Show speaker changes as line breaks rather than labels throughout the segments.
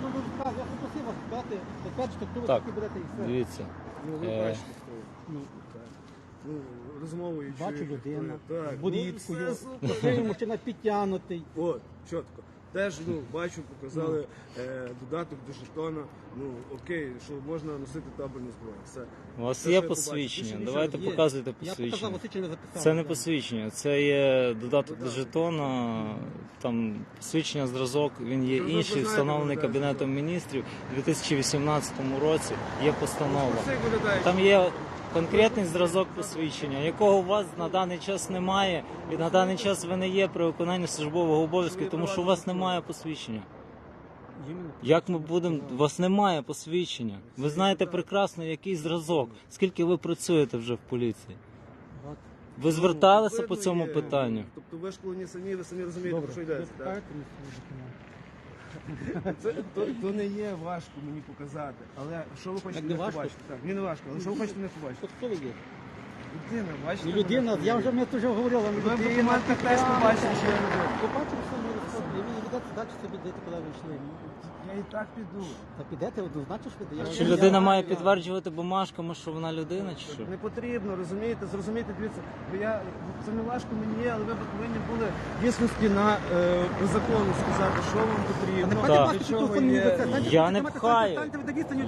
що ви я попросив вас дати, підтвердити, хто ви
Так.
такі будете і все.
Дивіться.
Ну, ви
Е.
бачите, хто.
Ну,
Так. Ну, розмовою
Бачу людину
хто я. Так.
з
Ну, все супер.
мужчина підтягнутий.
От, чітко. Теж ну, бачу, показали е, додаток до жетона. Ну окей, що можна носити табельну зброю. Все.
У вас
Це
є
що я побачив.
посвідчення.
Більше
Давайте
Є.
показуйте
Я показав,
посвідчення.
записав.
Це не
Так.
посвідчення, це є додаток до жетона. Там посвідчення зразок. Він є
Ну, ви
інший,
знаєте,
встановлений
виглядає
кабінетом міністрів у 2018 році. Є постанова.
Все як виглядає.
Там є конкретний зразок посвідчення, якого у вас на даний час немає, і на даний час ви не є при виконанні службового обов'язку, тому що у вас немає посвідчення. Як ми будемо? У вас немає посвідчення. Ви знаєте прекрасно, який зразок. Скільки ви працюєте вже в поліції? Ви зверталися по цьому питанню?
Тобто ви ж коли не самі, ви самі розумієте, про що йдеться. Так?
покажете мені свої документи?
Це то, то не є важко мені показати. Але що ви хочете
Так не
мене
важко?
побачити? Так, мені не важко, але що ви хочете не побачити?
Хто ви є?
Людина, бачите?
Ну, людина,
мене?
я вже ми вже говорила,
Ви в
людина.
документах теж побачите, що я людина.
Побачив, що ми розходили. Ви йдете далі собі, дайте, куди ви йшли.
І так піду.
Та підете, однозначно підете.
Чи людина має підтверджувати бумажками, що вона людина, чи що?
Не потрібно, розумієте, зрозумієте, дивіться, бо я це не важко мені є, але ви повинні були дійсності на е, по закону сказати, що вам потрібно.
Так.
для чого є.
Я не пхаю.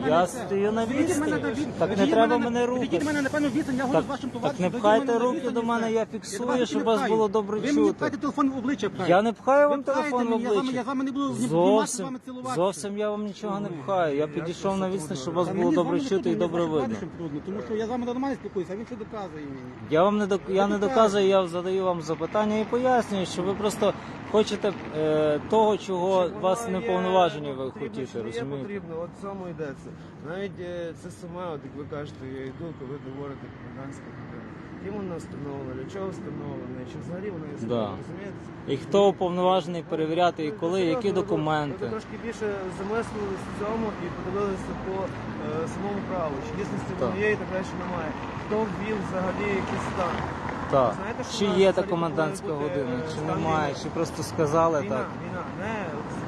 Я стою на відстані. Так не треба мене
Відійдіть
рухати.
мене, напевно, відстань, я говорю з вашим
так
товаришем.
не
дойдіть
пхайте
на
руки
відстань
до
і
мене, я фіксую,
до вас не
щоб вас
пхаю.
було добре
Ви мені
чути.
пхаєте телефон в обличчя. пхаєте.
Я не пхаю вам
Ви пхаєте
телефон в
мені, я з вами-
обличчя.
Я з вами не буду знімати, з вами цілуватися.
Зовсім я вам нічого не пхаю. Я підійшов на відстань, щоб вас було добре чути і добре видно.
трудно, тому що я з вами нормально спілкуюся, а він що доказує мені.
Я вам не док... я не доказую, я задаю вам запитання і пояснюю, що ви просто хочете е, того, чого
Чи
вас
воно
не
є,
повноважені
ну,
ви
є
розумієте?
потрібно, от в цьому йдеться. Навіть е, це саме, от як ви кажете, я йду, коли говорите комендантська година. Ким вона встановлена, для чого встановлена, чи взагалі вона існує,
Да.
розумієте?
І хто уповноважений перевіряти і коли,
Серйозно,
які
ви- Ви
документи.
трошки більше замислилися в цьому і подивилися по е, самому праву, чи дійсності
Так.
воно є і так далі немає. Хто ввів взагалі якийсь стан?
Так.
Знаєте, що
Чи
в нас
є та
взагалі
комендантська
повинен бути,
година,
е,
чи
стан
немає,
війни?
чи просто сказали
Війна,
так.
війна, не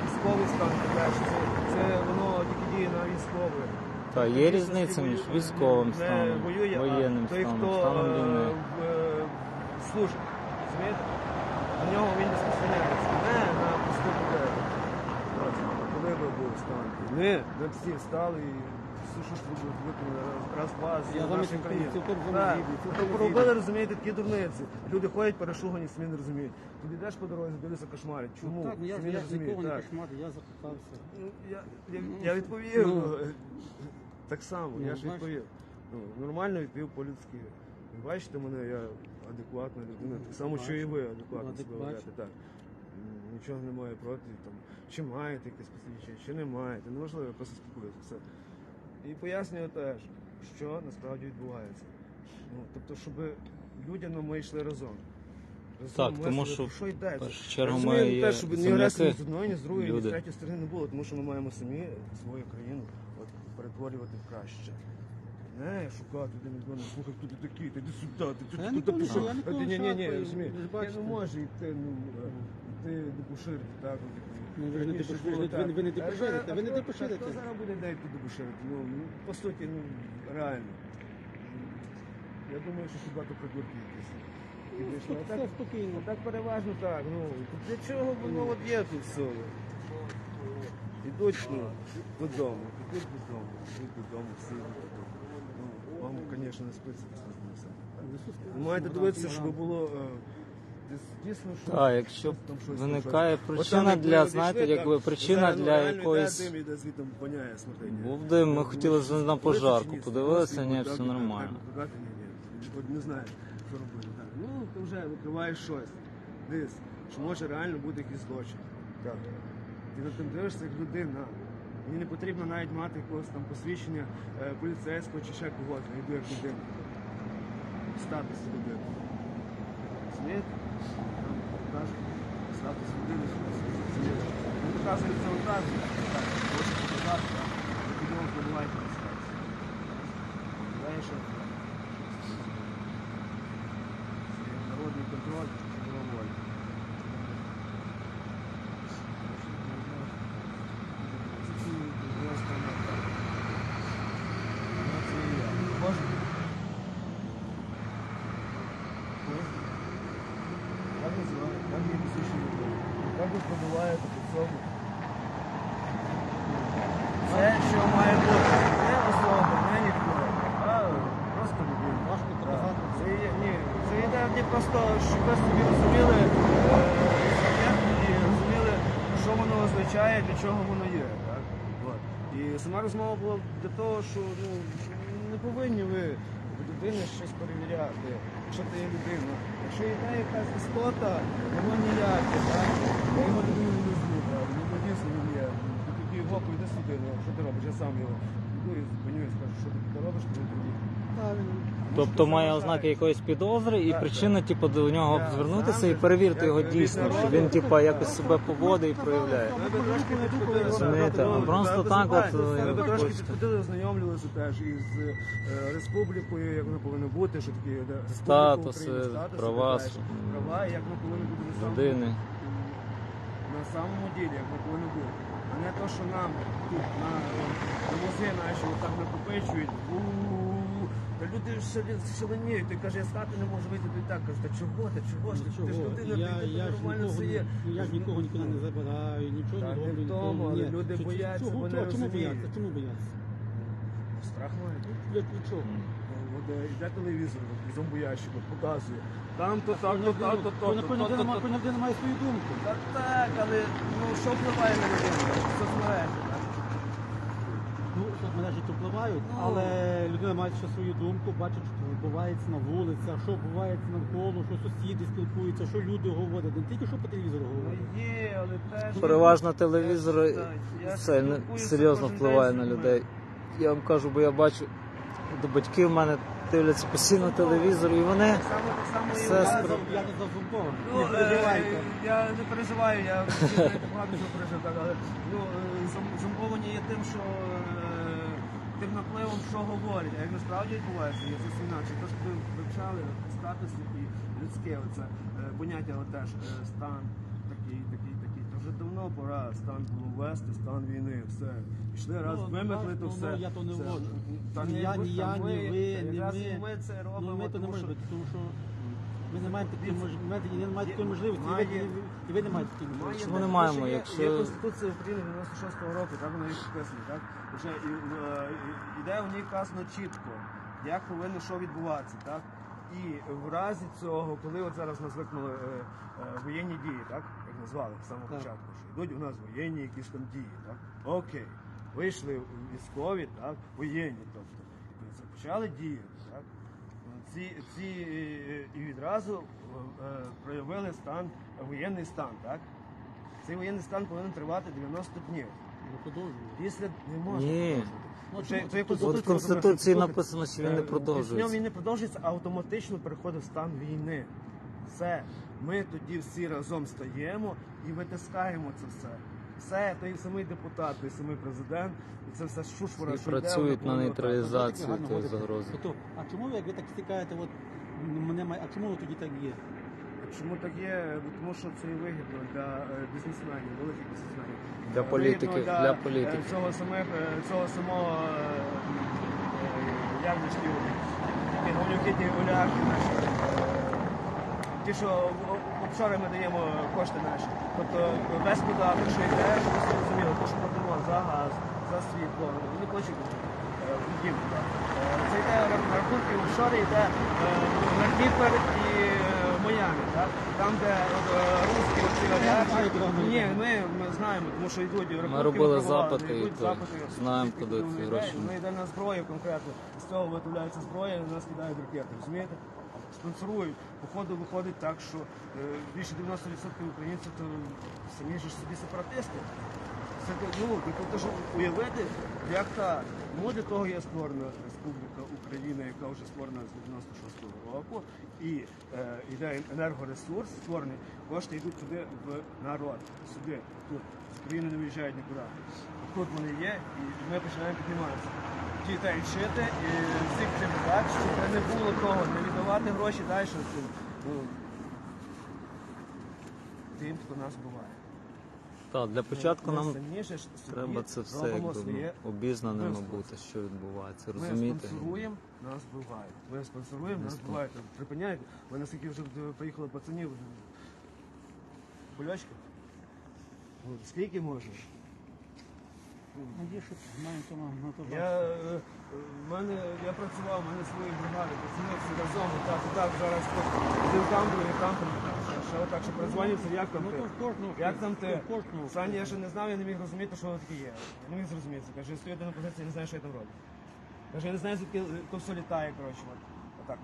військовий стан і так далі. Це, це воно тільки діє на військовий.
Та є різниця між військовим станом,
воює, а
воєнним
той,
станом,
хто
станом
е,
війни.
е, служить. Розумієте? На нього він розпространяється. Не на людей. Коли ви був стан? Не, не всі встали і все, що ж ви будете виконали раз, два, з
Я
нашої
цілком-
країни. Так.
цілком
Тобто робили, розумієте, такі дурниці. Люди ходять перешугані, самі не розуміють. Ти йдеш по дорозі, дивишся кошмарять. Чому?
Так, ну я,
Самі
я
не розуміють.
нікого не
Так.
кошмарю, я запитався.
Ну, я, я, я відповів.
Ну.
ну, так само,
Ну,
я ж відповів. Ну, нормально відповів по-людськи. Ви бачите мене, я адекватна людина, так само, що і ви адекватно себе ведете. Так. М, Нічого немає проти, там, чи маєте якесь посвідчення, чи не маєте. Неважливо, я просто спілкуюся. Все. І пояснюю теж, що насправді відбувається. Ну, тобто, щоб людям ми йшли разом. Разом
Так,
мислили,
тому що
що йдеться.
В першу чергу
Розумію,
ми
те, щоб ні агресії ні з одної, ні з другої, ні з
люди.
третьої сторони не було, тому що ми маємо самі свою країну перетворювати в краще. Не шукати один одного, слухай, хто ти такий, ти йди сюди, ти
я
тут
ніколи не
пішов.
шукаю, я ніколи
Ні, ні,
не
ні,
шукаю,
розумієш.
ви ж
Я
бачите.
не можу йти, ну, е, йти до поширити, так. от, як
Ну, ви ж не
раніше було,
ви-
так.
ви не
зараз-
ви не
а хто- зараз буде де йти до поширити? Ну, ну, по суті, ну, реально. Я думаю, що ще багато придурків якісь. які вийшли. А
Все
так-
спокійно.
так переважно так. Ну для чого воно от є тут все? Ідуть ну, додому, ідуть додому, ідуть додому, всі йдуть додому. Ну, вам, звісно, не спиться. Ви маєте дивитися, щоб було е, десь дійсно щось.
Так, якщо
там щось,
виникає причина для, знаєте, якби причина
ну,
для якоїсь-
дим, іде звідти воняє смертельно.
Був дим, ми хотіли з- на пожарку, подивилися, ні, все нормально.
Не знаю, що робити. Так. Ну, ти вже викриваєш щось. Дивись, що може реально бути якийсь злочин. Так. Ти дивишся як людина. Мені не потрібно навіть мати якогось там посвідчення е, поліцейського чи ще когось. Я йду як людина. Статус людини. Розумієте? Там кажуть, статус людини, що це розумієш. Він показує це одразу. Так, хоче показати, так. Вам подавайте на статус. Знаєш, що це? Це народний контроль, чи волі.
Це
просто, щоб ви собі розуміли е, і розуміли, що воно означає, для чого воно є. І сама розмова була для того, що ну, не повинні ви у людини щось перевіряти, якщо ти є людина. Якщо йде якась істота, воно ніяке, так? Я його людину не так? Ну, дійсно він є. Ти такий гоп, сюди, ну, що ти робиш? Я сам його йду і зупиню і скажу, що ти робиш, ти тоді.
Правильно.
Тобто має ознаки якоїсь підозри і причина, типу, до нього звернутися і перевірити його дійсно, що він, типу, якось себе поводить і проявляє.
Ми би трошки підходили.
Розумієте,
Ну,
а просто
ви
так от, е,
Ми трошки
хочете.
підходили, ознайомлювалися теж із е, республікою, як воно повинно бути, що таке е, республіка
Статуси,
України, статуси,
права,
права, як ми повинні бути на самому,
Людини.
на самому ділі, як ми повинні бути. А не то, що нам тут на, на музи наші отак накопичують. Люди шале- шаленіють, ти каже, я з хати не можу вийти, ти так каже, та чого, та чого ж ти, ти ж людина,
я,
ти, ти
я,
нормально все є.
не- я ж нікого нікуди не забираю, нічого
Так,
не роблю.
тому, але люди бояться,
чого,
вони
чому
розуміють.
бояться? Чому бояться?
Страх має.
Від, від чого?
Е, йде телевізор, от, зомбоящик, показує. Там то так, то так, то то, то то,
кожна людина має свою думку.
Та так, але ну що впливає на людину? Соцмережі,
Ну, то впливають,
Ну.
але людина має ще свою думку, бачить, що відбувається на вулицях, що відбувається навколо, що сусіди спілкуються, що люди говорять, не тільки що по телевізору
Ну
говорять.
є, але теж...
Переважно телевізор це не серйозно впливає на людей. Я вам кажу, бо я бачу, до батьків в мене дивляться постійно телевізор, і вони
Так само, так само і
Все
Я
спро-
я не завзумкован.
Ну,
переживайте.
е, я не переживаю, я багато що пережив, так, але ну, е, зомбовані є тим, що е, тим напливом, що говорять, а як насправді відбувається, є зовсім інакше. Тож ви вивчали статус і людське оце е, поняття теж е, стан такий, такий, такий. То вже давно пора стан було ввести, стан війни, все. Пішли раз,
Ну,
вимикли, то
ну,
все.
ну, я то не вводжу. Ні я, ні я, ні ви, ні ми.
ми це робимо, тому що
ми не маємо такої
Дивіться,
мож- не маємо такої можливості, і ви- і ви- і ви не маєте такої можливості.
Чому не маємо,
Тому що є-
якщо-
Є Конституція України 96-го року, так вона і підписана, так? Вже і, е, і- іде в ній вказано чітко, як повинно що відбуватися, так? І в разі цього, коли от зараз нас викнули е, е, воєнні дії, так? Як назвали з самого
Так.
початку, що йдуть у нас воєнні якісь там дії, так? Окей. Вийшли військові, так, воєнні, тобто, почали діяти? Ці, ці е, і відразу е, проявили стан, воєнний стан, так? Цей воєнний стан повинен тривати 90 днів.
Ну.
Після не може
Ні.
продовжувати.
Ну,
є
От
в Конституції написано, що він не
е,
продовжується.
В ньому він не продовжується, а автоматично переходить в стан війни. Все. Ми тоді всі разом стаємо і витискаємо це все. Все, той самий депутат, той самий президент, і це все шушвара,
і
що йде,
працюють на
повинно
нейтралізацію тої
говорите.
загрози.
Тобто, а чому ви, як ви так стікаєте, от мене має, а чому ви тоді так є?
Чому так є? Тому що це і вигідно для е, бізнесменів, великих бізнесменів.
Для
Е,
політики,
вигідно
для
е,
політики.
Цього самих, е, цього самого е, явнішків, які голюкітні олігархи наші. Е, Ті, що офшори ми даємо кошти наші. Тобто без податок, що йде, щоб ви зрозуміли, то, що платимо за газ, за світло, вони хочуть е, в дім. так. Е, Це йде рахунки в офшори, йде е, на Дніпр і е, Майамі, так? Там, де е, русські оці олігархи.
вони
Ні, ми, ми знаємо, тому що йдуть рахунки.
Ми робили
випробували,
запити,
йдуть
і то
запити,
знаємо, куди ці
йде,
гроші.
Воно йде на зброю конкретно. З цього виготовляється зброя і на нас кидають ракети, розумієте? Спонсорують. Походу виходить так, що е, більше 90% українців то самі ж собі сепаратисти. Це ну, тобто, щоб уявити, як так. Ну, для того є створена Республіка Україна, яка вже створена з 96-го року, і е, йде енергоресурс створений, кошти йдуть туди в народ, сюди, тут. З країни не виїжджають нікуди. Тут вони є, і ми починаємо підніматися. Дітей вчити і всіх цим так, щоб не було того, не віддавати гроші далі цим, ну, тим, хто нас буває.
Так, для початку
Ми
нам
ж
треба це все якби,
своє
ну, бути, що відбувається,
Ми спонсоруємо, нас вбивають. Ми спонсоруємо, нас вбивають. Припиняйте. Ви наскільки вже приїхали пацанів. Болячки? Ну, скільки можна?
Надію, що маємо то на то.
Я, е, в мене, я працював, в мене свої бригади, пацани всі разом, так, і так, зараз один там, другий там, ще отак, що перезвонився, як там
Ну
ти?
кожного.
Як там ти?
в кожного.
Саня, я ще не знав, я не міг розуміти, що воно таке є. Я не міг зрозуміти. Каже, я стою на позиції, не знаю, що я там роблю. Каже, я не знаю, звідки то все літає, коротше. От. Отак.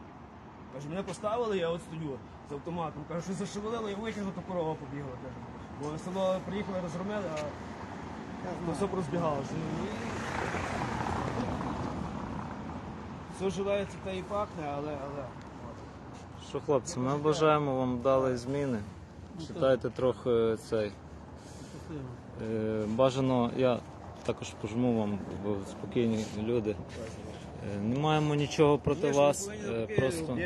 Каже, мене поставили, я от стою з автоматом. Каже, що зашевелило і витягнув, то корова побігла. Каже. Бо село приїхали, розгромили, а то все порозбігалося. Ну. Все живеться та і пахне, але, але.
Що, хлопці, ми бажаємо вам дали зміни. Читайте трохи цей. Е, Бажано, я також пожму вам, бо спокійні люди. Е, Не маємо нічого проти вас. е, Просто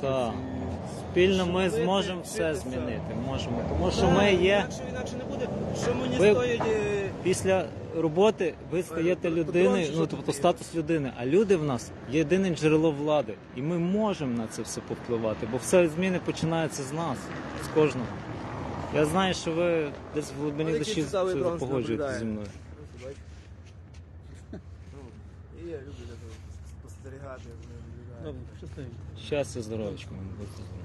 Так.
і-
спільно ми зможемо все змінити. Можемо. Тому що ми є
Інакше, інакше не буде. Що мені
Ви-
стоїть. е,
після роботи, ви стаєте людиною, ну тобто статус людини. А люди в нас є єдине джерело влади. І ми можемо на це все повпливати, бо все зміни починаються з нас, з кожного. Я знаю, що ви десь в глибині душі
цікавий
погоджуєтесь зі мною.
Ну, І я люблю так спостерігати.
Добре, щасливо.
Щастя, здоров'ячко, вам будьте здорові.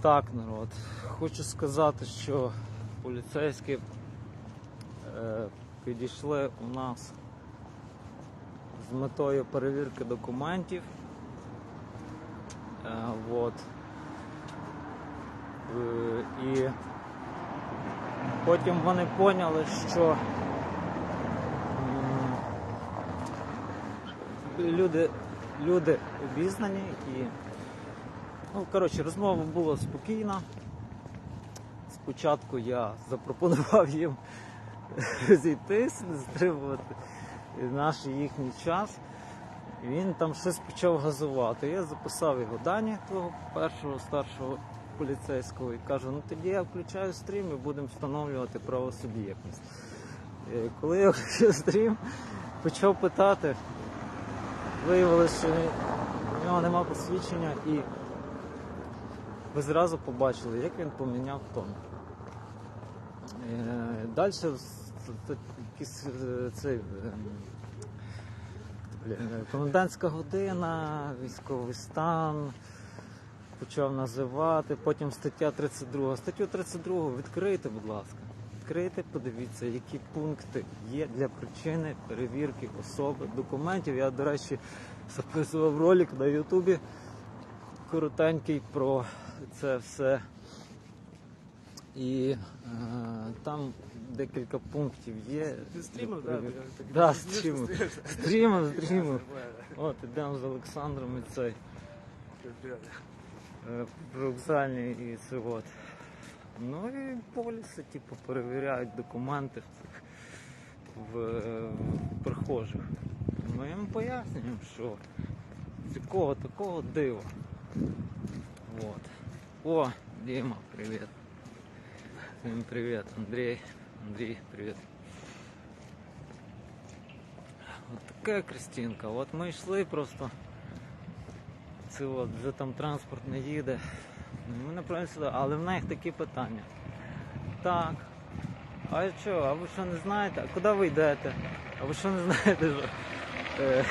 Так, народ. Хочу сказати, що поліцейські е, підійшли у нас з метою перевірки документів. Е, вот. Е, і потім вони поняли, що люди, люди обізнані і. Ну, коротше, розмова була спокійна. Спочатку я запропонував їм зійтись, не стримувати наш їхній час. Він там щось почав газувати. Я записав його дані того першого старшого поліцейського і кажу, ну тоді я включаю стрім і будемо встановлювати правосуб'єктність. Е, Коли я включив стрім, почав питати, виявилося, що у нього нема посвідчення і ви зразу побачили, як він поміняв тон. Е, Далі е, цей. е, Комендантська година, військовий стан, почав називати, потім стаття 32. Статтю 32 відкрийте, будь ласка. Відкрийте, подивіться, які пункти є для причини перевірки особи, документів. Я, до речі, записував ролик на Ютубі коротенький про це все. І е, там декілька пунктів є.
Ти стрімив, так?
Да, стрімив.
стрімив.
От, ідемо з Олександром і цей е, привокзальний і це от. Ну і поліси, типу, перевіряють документи в цих в, е, в прихожих. Ми їм пояснюємо, що з якого такого дива. Вот. О, Дима, привет. Всем привет. Андрей. Андрей, привет. От така Кристинка. От ми йшли просто. Це от, вже там транспорт не їде. Ну, Ми не сюди, але в них такі питання. Так. А що, а ви що не знаєте? А куди ви йдете? А ви що не знаєте? Е,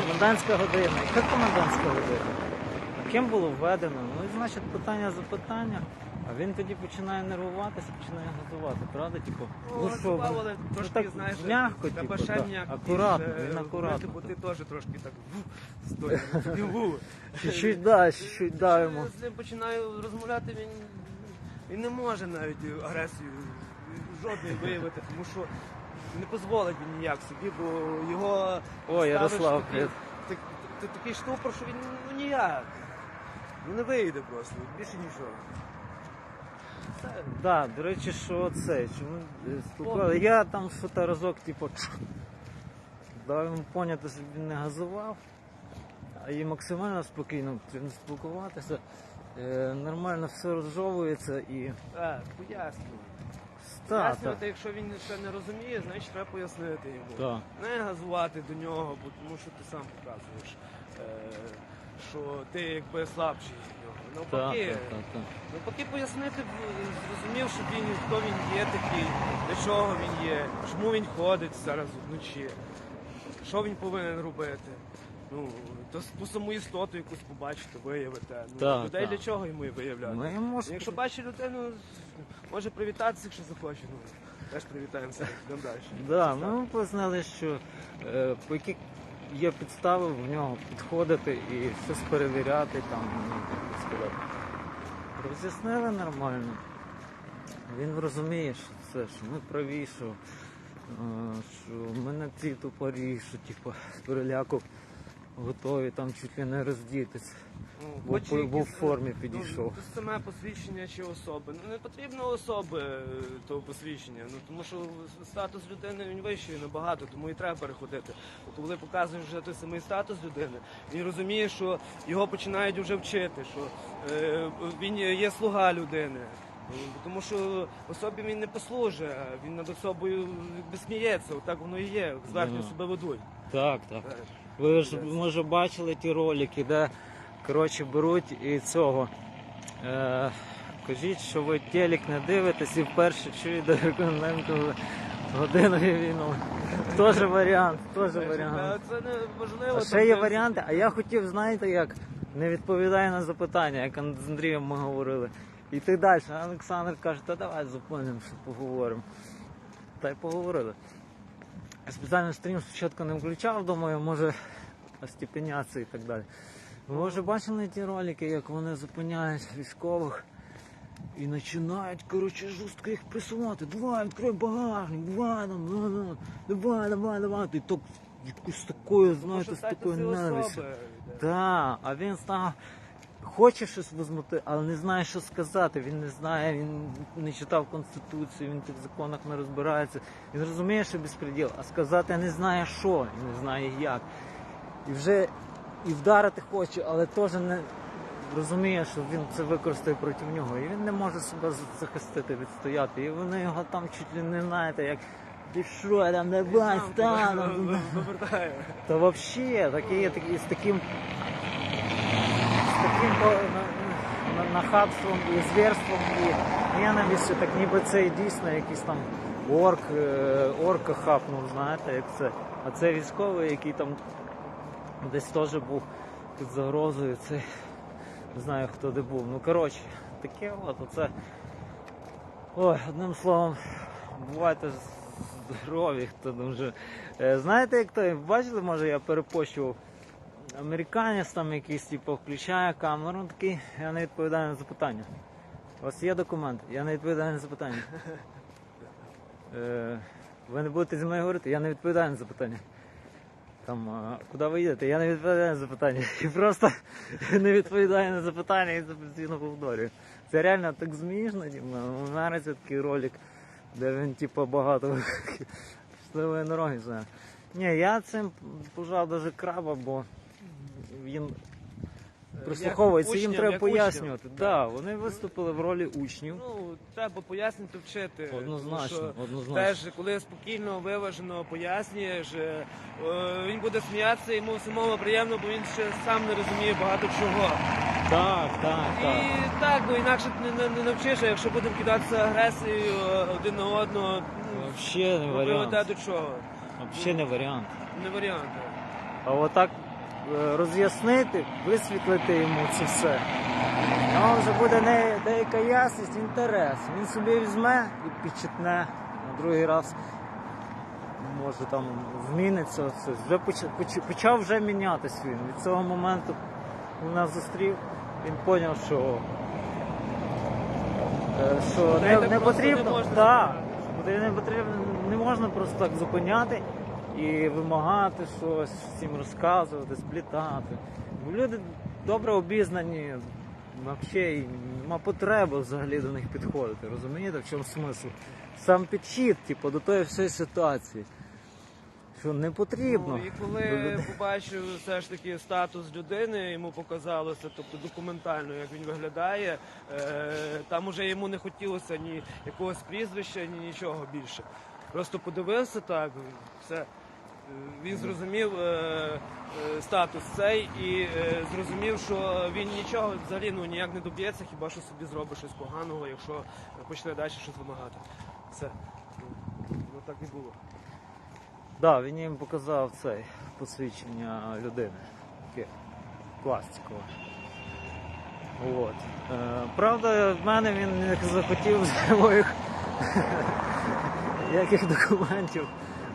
комендантська година. Яка комендантська година? А ким було введено? Ну і значить питання за питання. А він тоді починає нервуватися, починає газувати, правда? Типу,
Ну,
що,
Слава, але трошки,
так
знаєш,
м'яко, типу, да. акуратно, він акуратно.
Бо ти теж трошки так стоїш.
Чуть-чуть, да, чуть-чуть даємо.
Я з ним починаю розмовляти, він, він не може навіть агресію жодної виявити, тому що не дозволить він ніяк собі, бо його
О, Ярослав, привіт.
так, так, такий штупор, що він ну ніяк. Ну не вийде просто, більше нічого.
Да, до речі, що це, що ми е. Я там що-то разок, типу, дав йому поняти, щоб він не газував, а і максимально спокійно спілкуватися. Е, нормально все розжовується і
так, пояснюю. Пояснювати, якщо він ще не розуміє, значить треба пояснити йому.
та.
Не газувати до нього, бо тому що ти сам показуєш, е, що ти якби слабший. Навпаки,
Так, так, так.
навпаки пояснити, зрозумів, що він хто він є такий, для чого він є, чому він ходить зараз вночі, що він повинен робити. Ну, то ту саму істоту якусь побачити, виявити. Ну,
Так,
людей
так.
для чого йому і виявляти?
Ми йому ж-
Якщо бачить людину, може привітатися, якщо захоче. Ну, теж привітаємося, йдемо далі.
Да, ми пояснили, що е, по які є підстави в нього підходити і щось перевіряти там, ну. Роз'яснили нормально. Він розуміє, що це, що ми праві, що, е, що ми на цій тупорі, що типу, з переляку готові там чуть ли не роздітися.
Ну, хоче
по- бо
якісь,
в формі
ну,
підійшов.
ну, саме посвідчення чи особи. Ну не потрібно особи е, того посвідчення. Ну тому що статус людини він вищий набагато, тому і треба переходити. Коли показуєш вже той самий статус людини, він розуміє, що його починають вже вчити, що е, він є слуга людини. Ну, Тому що особі він не послужить, він над особою сміється, отак воно і є, зверхньо
Ну.
себе ведуть.
Так, так.
Так.
Ви ж може бачили ті ролики, де коротше беруть і цього. Е, кажіть, що ви телек не дивитесь і вперше чуєте рекоменданту годиною війну. Теж варіант, теж варіант.
Це не важливо.
А ще є варіанти, а я хотів, знаєте як, не відповідає на запитання, як з Андрієм ми говорили. І так далі. А Олександр каже, та давай зупинимо, що поговоримо. Та й поговорили. Спеціально стрім спочатку не включав, думаю, може остепеняться і так далі. Ви вже бачили ті ролики, як вони зупиняють військових і починають, коротше, жорстко їх пресувати. Давай, відкрой багажник, давай, там, давай, давай, давай, давай. І так якусь такою, знаєте, з такою ненавистю. Так, а він став. Хоче щось возмути, але не знає, що сказати. Він не знає, він не читав Конституцію, він в тих законах не розбирається. Він розуміє, що безпреділ, а сказати не знає що і не знає як. І вже і вдарити хоче, але теж не розуміє, що він це використає проти нього. І він не може себе захистити, відстояти. І вони його там чуть ли не знаєте, як ти що там, давай, стану. Та взагалі, такі такі з таким з таким на- нахабством і звірством і ненавистю, так ніби це і дійсно якийсь там орк, е, орка хапнув, знаєте, як це. А це військовий, який там десь теж був під загрозою. Це не знаю хто де був. Ну коротше, таке от оце. Ой, одним словом, бувайте здорові, хто дуже. Е, Знаєте, як то бачили, може я перепощував. Американець там якийсь, типу, включає камеру такий, я не відповідаю на запитання. У вас є документ, я не відповідаю на запитання. Е, ви не будете зі мною говорити, я не відповідаю на запитання. Там, куди ви їдете? Я не відповідаю на запитання. І просто не відповідаю на запитання і це постійно повторюю. Це реально так зміжно, Діма. У Америці такий ролик, де він типу багато щасливої дороги. Ні, я цим пожав даже краба, бо він прислуховується, їм треба пояснювати. Да, вони виступили в ролі учнів.
Ну, треба пояснити, вчити. тому
Однозначно,
що
однозначно.
Теж, коли спокійно, виважено пояснюєш, е, е, він буде сміятися, йому самому приємно, бо він ще сам не розуміє багато чого.
Так, так,
І
так.
так, бо інакше ти не, не, навчиш, а якщо будемо кидатися агресією е, один на одного, ну,
Взагалі не варіант.
до чого?
Взагалі не варіант.
Не варіант.
А отак е, роз'яснити, висвітлити йому це все. Ну, вже буде не деяка ясність, інтерес. Він собі візьме і підчитне на другий раз. Може там зміниться все. Вже поч- поч- почав вже мінятись він. Від цього моменту він нас зустрів, він зрозумів, що, е, що не, не
просто не можна
да, не потрібно, не можна просто так зупиняти і вимагати щось, всім розказувати, сплітати. Бо люди добре обізнані, взагалі нема потреби взагалі до них підходити. Розумієте, в чому смисл? Сам підхід, типу, до тої всієї ситуації. Що не потрібно.
Ну, і коли побачив все ж таки статус людини, йому показалося, тобто документально, як він виглядає, е, там уже йому не хотілося ні якогось прізвища, ні нічого більше. Просто подивився так, все. Він зрозумів е, е, статус цей і е, зрозумів, що він нічого взагалі ну, ніяк не доб'ється, хіба що собі зробить щось поганого, якщо почне далі щось вимагати. Все. Ну, ну так і було.
Да, він їм показав цей посвідчення людини. Таке пластикове. От. Е, правда, в мене він не захотів з моїх яких документів.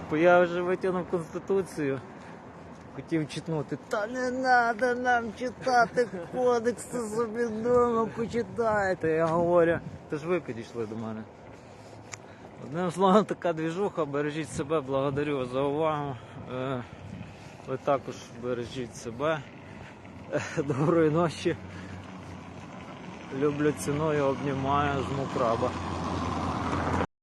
Бо я вже витягнув конституцію. Хотів читнути, та не треба нам читати кодекси собі вдома, почитайте. Я говорю, то ж ви підійшли до мене. Одним словом, така двіжуха, бережіть себе, благодарю за увагу. Е, Ви також бережіть себе. Е, Доброї ночі. Люблю ціною, обнімаю з Мукраба.